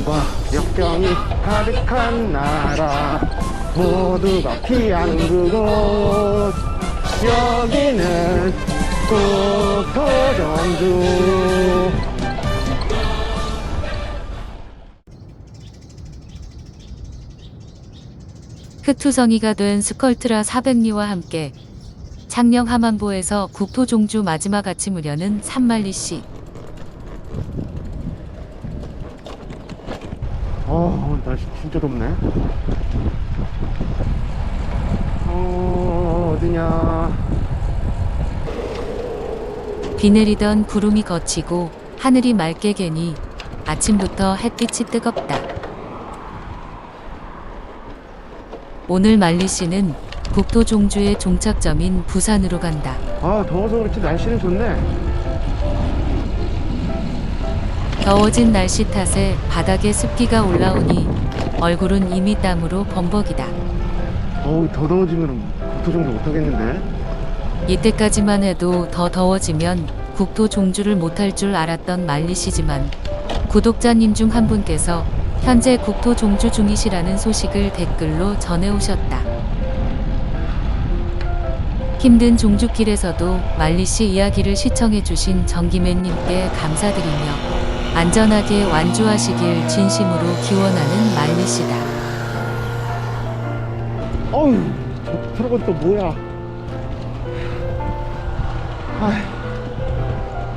희망과 역경이 가득한 나라. 모두가 피하는 그곳. 여기는 국토정주 흑투성이가 된 스컬트라 400리와 함께 창녕 하만보에서 국토종주 마지막 아침을 여는 산말리 씨. 어 날씨 진짜 덥네 어 어디냐 비 내리던 구름이 걷히고 하늘이 맑게 개니 아침부터 햇빛이 뜨겁다. 오늘 말리 씨는 국토종주의 종착점인 부산으로 간다. 아 더워서 그렇지 날씨는 좋네 더워진 날씨 탓에 바닥에 습기가 올라오니 얼굴은 이미 땀으로 범벅이다. 어우 더 더워지면 국토정주 못하겠는데 이때까지만 해도 더 더워지면 국토 종주를 못할 줄 알았던 말리 씨지만 구독자님 중 한 분께서 현재 국토 종주 중이시라는 소식을 댓글로 전해오셨다. 힘든 종주길에서도 말리 씨 이야기를 시청해주신 정기맨님께 감사드리며 안전하게 완주하시길 진심으로 기원하는 말리 씨다. 어휴 저 트럭은 또 뭐야 아이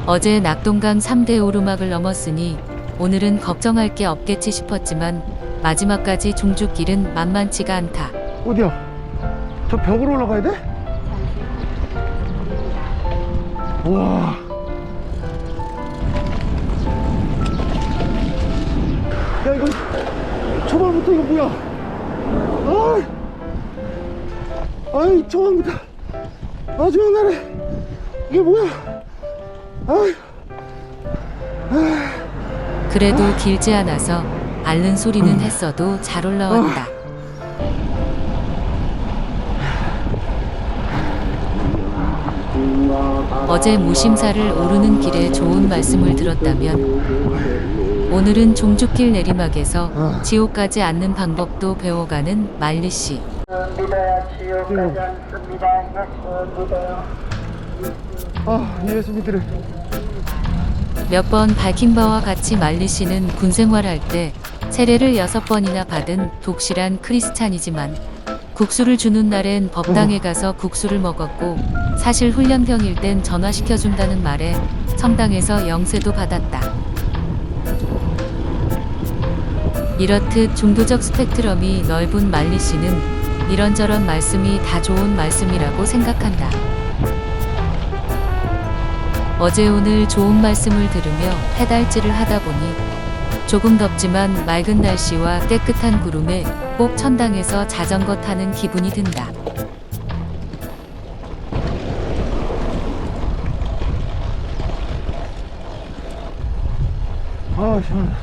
어제 낙동강 3대 오르막을 넘었으니 오늘은 걱정할 게 없겠지 싶었지만 마지막까지 종주길은 만만치가 않다. 어디야 저 벽으로 올라가야 돼? 우와 초반부터 이거 뭐야? 아이! 아이 초반부터 마지막 날에. 이게 뭐야? 아이 그래도 길지 않아서 앓는 소리는 했어도 잘 올라왔다. 어제 무심사를 오르는 길에 좋은 말씀을 들었다면 오늘은 종주길 내리막에서 지옥까지 앉는 방법도 배워가는 말리 씨. 아 예수 믿으래 몇번 밝힌 바와 같이 말리 씨는 군 생활할 때 세례를 여섯 번이나 받은 독실한 크리스찬이지만 국수를 주는 날엔 법당에 가서 국수를 먹었고 사실 훈련병일 땐 전화시켜준다는 말에 성당에서 영세도 받았다. 이렇듯 종교적 스펙트럼이 넓은 말리 씨는 이런저런 말씀이 다 좋은 말씀이라고 생각한다. 어제 오늘 좋은 말씀을 들으며 페달질을 하다 보니 조금 덥지만 맑은 날씨와 깨끗한 구름에 꼭 천당에서 자전거 타는 기분이 든다.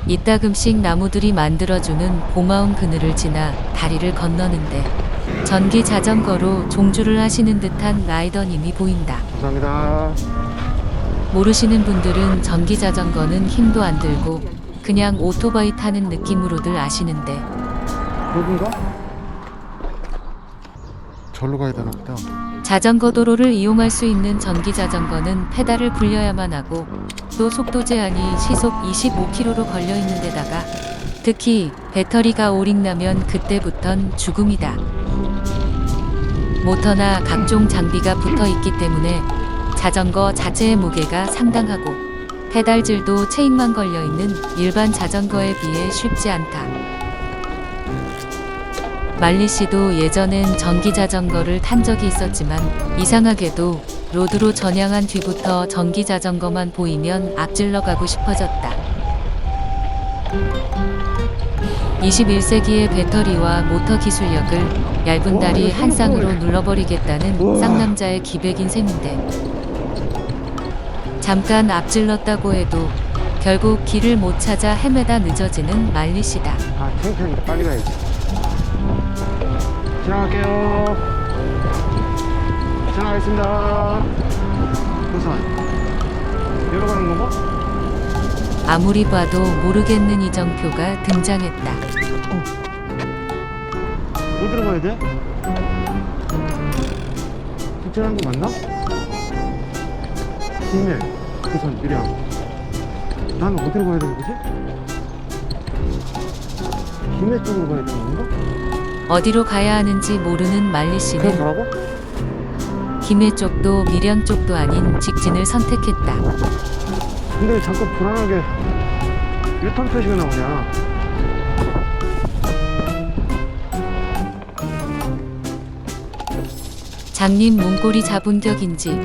이따금씩 나무들이 만들어주는 고마운 그늘을 지나 다리를 건너는데 전기 자전거로 종주를 하시는 듯한 라이더님이 보인다. 감사합니다 모르시는 분들은 전기 자전거는 힘도 안 들고 그냥 오토바이 타는 느낌으로들 아시는데 여긴가? 절로 가야 되나 보다 자전거 도로를 이용할 수 있는 전기 자전거는 페달을 굴려야만 하고 또 속도 제한이 시속 25km로 걸려 있는 데다가 특히 배터리가 오링나면 그때부턴 죽음이다. 모터나 각종 장비가 붙어 있기 때문에 자전거 자체의 무게가 상당하고 페달질도 체인만 걸려 있는 일반 자전거에 비해 쉽지 않다. 말리 씨도 예전엔 전기 자전거를 탄 적이 있었지만 이상하게도 로드로 전향한 뒤부터 전기 자전거만 보이면 앞질러 가고 싶어졌다. 21세기의 배터리와 모터 기술력을 얇은 다리 한 쌍으로 눌러버리겠다는. 쌍남자의 기백인 셈인데 잠깐 앞질렀다고 해도 결국 길을 못 찾아 헤매다 늦어지는 말리 씨다. 아 빨리 가야지 지나갈게요 지나가겠습니다 우선 내려가는 건가? 아무리 봐도 모르겠는 이정표가 등장했다. 어디로 가야 돼? 직진하는 거 맞나? 김해, 부산, 밀양. 나는 어디로 가야 되는 거지? 김해 쪽으로 가야 되는 건가? 어디로 가야 하는지 모르는 말리 씨는 뭐라고? 김해 쪽도 밀양 쪽도 아닌 직진을 선택했다. 근데 왜 자꾸 불안하게 유턴 표시가 나오냐? 장님 문고리 잡은 격인지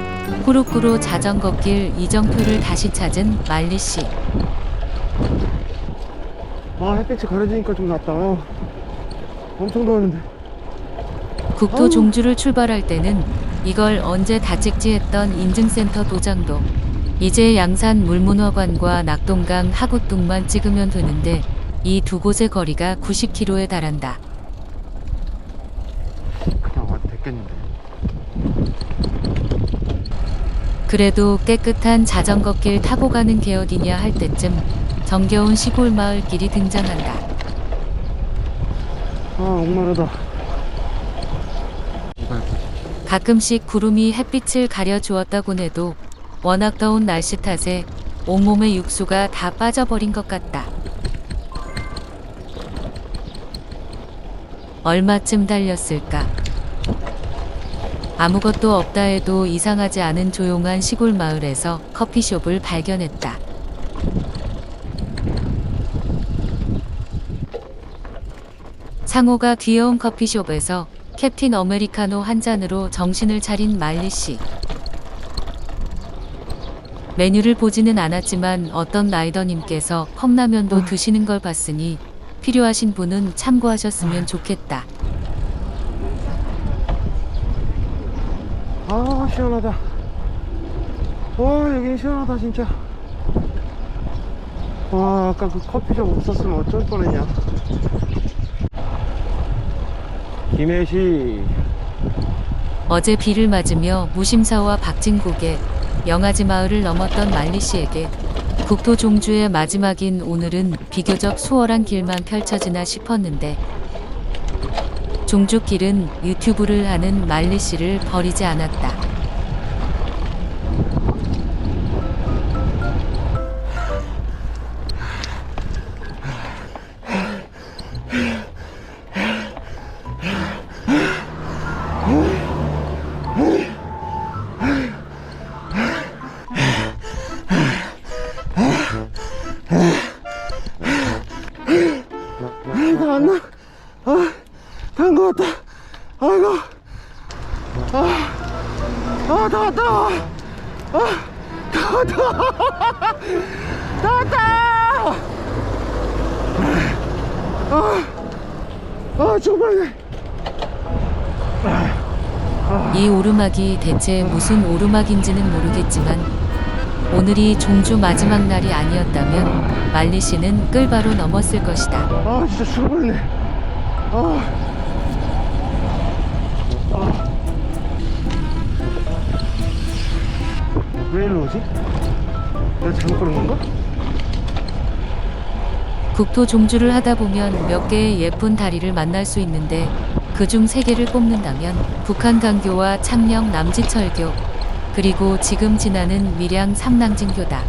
꾸루꾸루 자전거길 이정표를 다시 찾은 말리 씨. 아, 햇빛이 가려지니까 좀 낫다. 어. 엄청 더웠는데. 국토. 종주를 출발할 때는 이걸 언제 다 찍지 했던 인증센터 도장도 이제 양산 물문화관과 낙동강 하구뚱만 찍으면 되는데 이 두 곳의 거리가 90km에 달한다. 그냥 와도 됐겠는데. 그래도 깨끗한 자전거길 타고 가는 게 어디냐 할 때쯤 정겨운 시골 마을 길이 등장한다. 아, 목마르다. 가끔씩 구름이 햇빛을 가려 주었다곤 해도 워낙 더운 날씨 탓에 온몸의 육수가 다 빠져버린 것 같다. 얼마쯤 달렸을까? 아무것도 없다 해도 이상하지 않은 조용한 시골 마을에서 커피숍을 발견했다. 상호가 귀여운 커피숍에서 캡틴 아메리카노 한 잔으로 정신을 차린 말리 씨. 메뉴를 보지는 않았지만 어떤 라이더님께서 컵라면도 드시는 걸 봤으니 필요하신 분은 참고하셨으면 좋겠다. 아, 시원하다. 와, 여긴 시원하다, 진짜. 와, 아까 그 커피숍 없었으면 어쩔 뻔했냐. 김해시. 어제 비를 맞으며 무심사와 박진국의 영아지 마을을 넘었던 말리 씨에게 국토 종주의 마지막인 오늘은 비교적 수월한 길만 펼쳐지나 싶었는데 종주길은 유튜브를 하는 말리 씨를 버리지 않았다. 다 아, 아, 다 왔다. 아, 다 왔다. 다 왔다. 아, 아, 정말. 이 오르막이 대체 무슨 오르막인지는 모르겠지만 오늘이 종주 마지막 날이 아니었다면 말리 씨는 끌바로 넘었을 것이다. 아, 진짜. 아. 아. 왜 일로 오지? 내가 잘못 걸은 건가? 국토 종주를 하다 보면 몇 개의 예쁜 다리를 만날 수 있는데 그중 세 개를 꼽는다면 북한 강교와 창녕 남지철교 그리고 지금 지나는 밀양 삼랑진교다.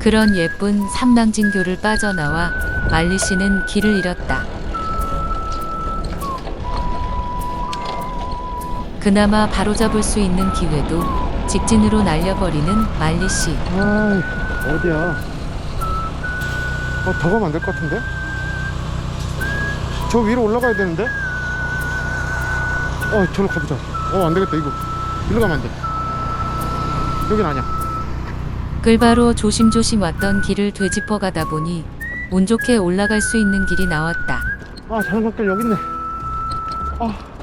그런 예쁜 삼랑진교를 빠져나와 말리 씨는 길을 잃었다. 그나마 바로잡을 수 있는 기회도 직진으로 날려버리는 말리 씨. 아이, 어디야? 어, 더 가면 안 될 것 같은데? 저 위로 올라가야 되는데? 어, 저로 가보자. 어, 안 되겠다, 이거. 일로 가면 안 돼. 여긴 아니야. 끌바로 조심조심 왔던 길을 되짚어 가다 보니 운 좋게 올라갈 수 있는 길이 나왔다. 아, 자전거 길 여기 있네. 아.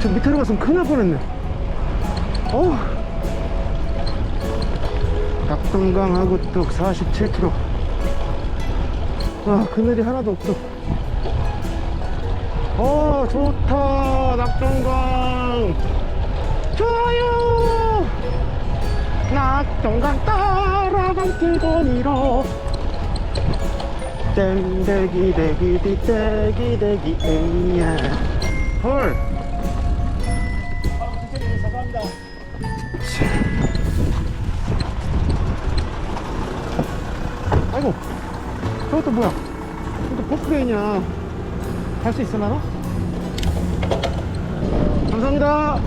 아, 저 밑으로 갔으면 큰일 날 뻔했네. 어. 낙동강 하고 뚝 47km. 아, 그늘이 하나도 없어. 어, 좋다. 낙동강. 좋아요 낙동강 따라간 길거니로 땡대기 대기 띠대기 대기 에이야 헐 아이고 저것도 뭐야? 이것도 포크레인이야. 갈수 있으려나? 감사합니다.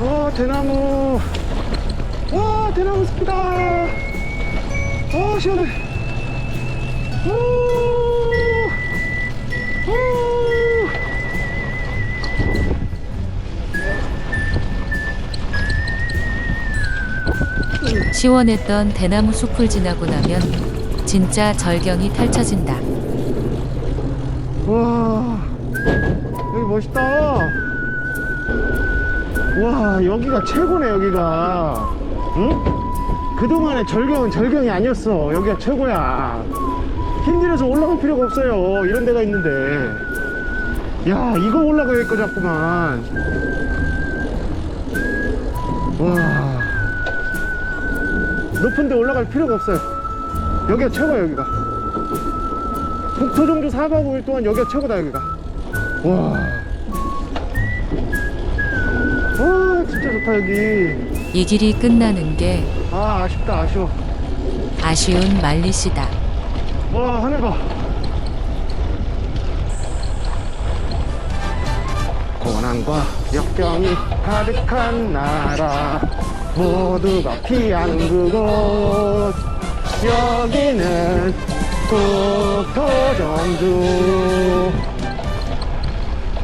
와 대나무. 와 대나무 숲이다. 와 시원해. 오, 오. 시원했던 대나무 숲을 지나고 나면 진짜 절경이 펼쳐진다. 와 여기 멋있다. 와 여기가 최고네 여기가. 응? 그동안의 절경은 절경이 아니었어. 여기가 최고야. 힘들어서 올라갈 필요가 없어요. 이런 데가 있는데. 야 이거 올라가야 거 잡구만. 와 높은 데 올라갈 필요가 없어요. 여기가 최고야 여기가. 북토종주 4박 5일 동안 여기가 최고다 여기가. 와. 와 진짜 좋다 여기. 이 길이 끝나는 게 아 아쉽다 아쉬워. 아쉬운 말리시다. 와 하늘 봐. 고난과 역경이 가득한 나라 모두가 피하는 그곳. 여기는 북토정주.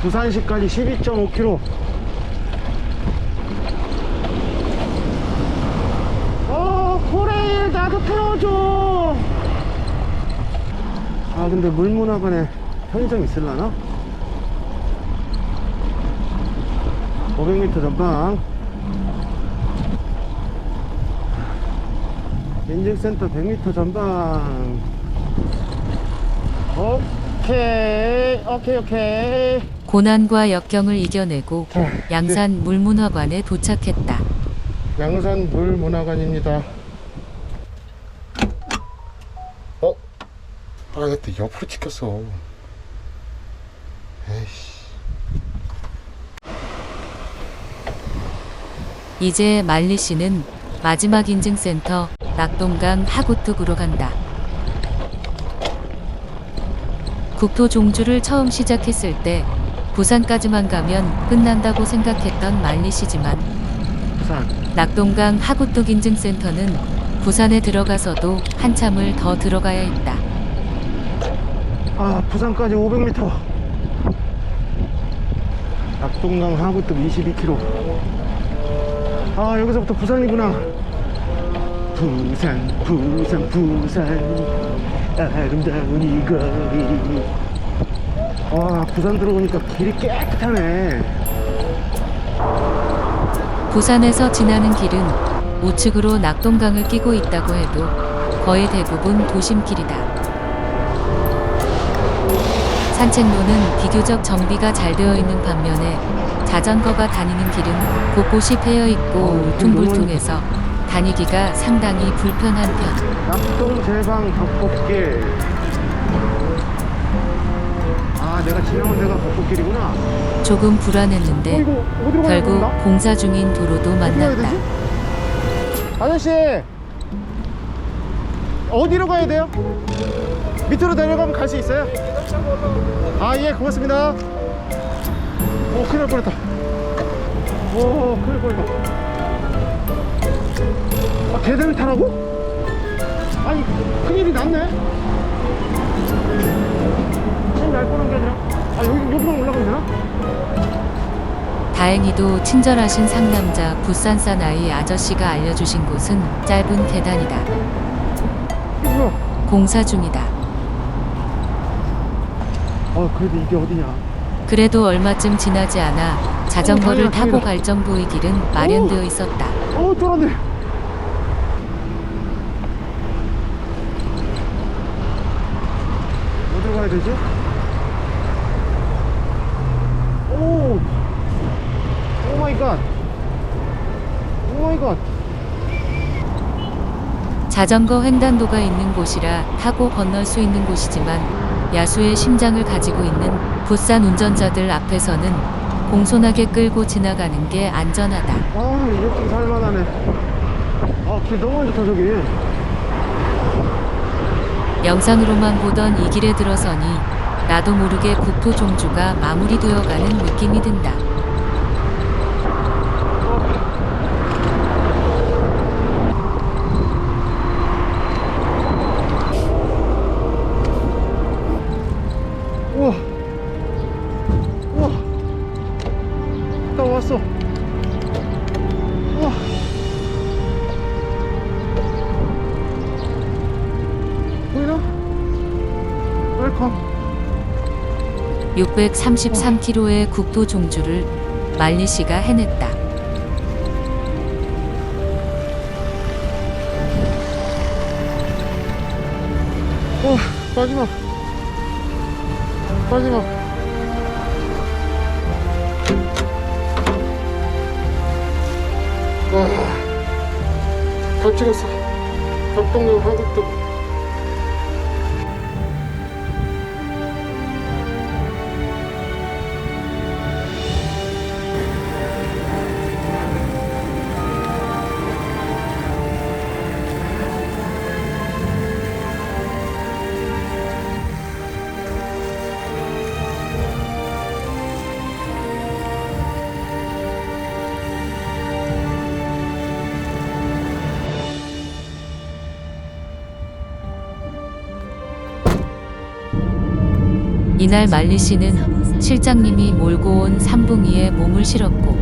부산시까지 12.5km 어 코레일 나도 태워줘. 아 근데 물문화관에 편의점 있을라나? 500m 전방 인증센터 100m 전방. 오케이 오케이 오케이. 고난과 역경을 이겨내고 자, 양산 물문화관에 도착했다. 양산 물문화관입니다. 어? 아 이것도 옆으로 찍혔어. 에이씨. 이제 말리 씨는 마지막 인증센터 낙동강 하구뚝으로 간다. 국토 종주를 처음 시작했을 때 부산까지만 가면 끝난다고 생각했던 말리 씨지만 부산 낙동강 하구뚝 인증센터는 부산에 들어가서도 한참을 더 들어가야 했다. 아 부산까지 500m 낙동강 하구뚝 22km 아 여기서부터 부산이구나 부산 부산 부산. 아름다운 이 거리. 와 부산 들어오니까 길이 깨끗하네. 부산에서 지나는 길은 우측으로 낙동강을 끼고 있다고 해도 거의 대부분 도심길이다. 산책로는 비교적 정비가 잘 되어 있는 반면에 자전거가 다니는 길은 곳곳이 패여 있고 어, 울퉁불퉁해서 다니기가 상당히 불편한 편. 낙동 제방 벚꽃길 아 내가 지나온 데가 벚꽃길이구나 조금 어 불안했는데 이거 어디로 가야 결국 되나? 공사 중인 도로도 어디 가야 만났다. 되지? 아저씨 어디로 가야 돼요? 밑으로 내려가면 갈 수 있어요? 아 예 고맙습니다 오 큰일 날 뻔했다 오 큰일 날 뻔했다 아 계단을 타라고? 아니 큰일이 났네 큰일 날 뻔한 게 아니라 아 여기 여기만 올라가면 되나? 다행히도 친절하신 상남자 부산 사나이 아저씨가 알려주신 곳은 짧은 계단이다. 이게 뭐야 공사 중이다. 아 그래도 이게 어디냐 그래도 얼마쯤 지나지 않아 자전거를 어, 타고. 갈 정도의 길은 마련되어 있었다. 어 쫄았네 가야 되지? 오! 오 마이 갓! 오 마이 갓! 자전거 횡단도가 있는 곳이라 타고 건널 수 있는 곳이지만 야수의 심장을 가지고 있는 부산 운전자들 앞에서는 공손하게 끌고 지나가는 게 안전하다. 아, 이렇게 살만하네. 아, 길 너무 좋다, 저기. 영상으로만 보던 이 길에 들어서니 나도 모르게 국토 종주가 마무리되어가는 느낌이 든다. 633km의 국토 종주를 말리 씨가 해냈다. 어, 마지막. 마지막. 와, 다 찍었어. 덕동역 한국도. 이날 말리 씨는 실장님이 몰고 온 삼붕이에 몸을 실었고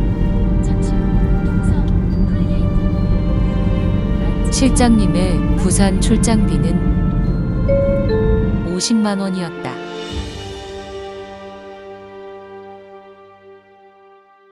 실장님의 부산 출장비는 50만 원이었다.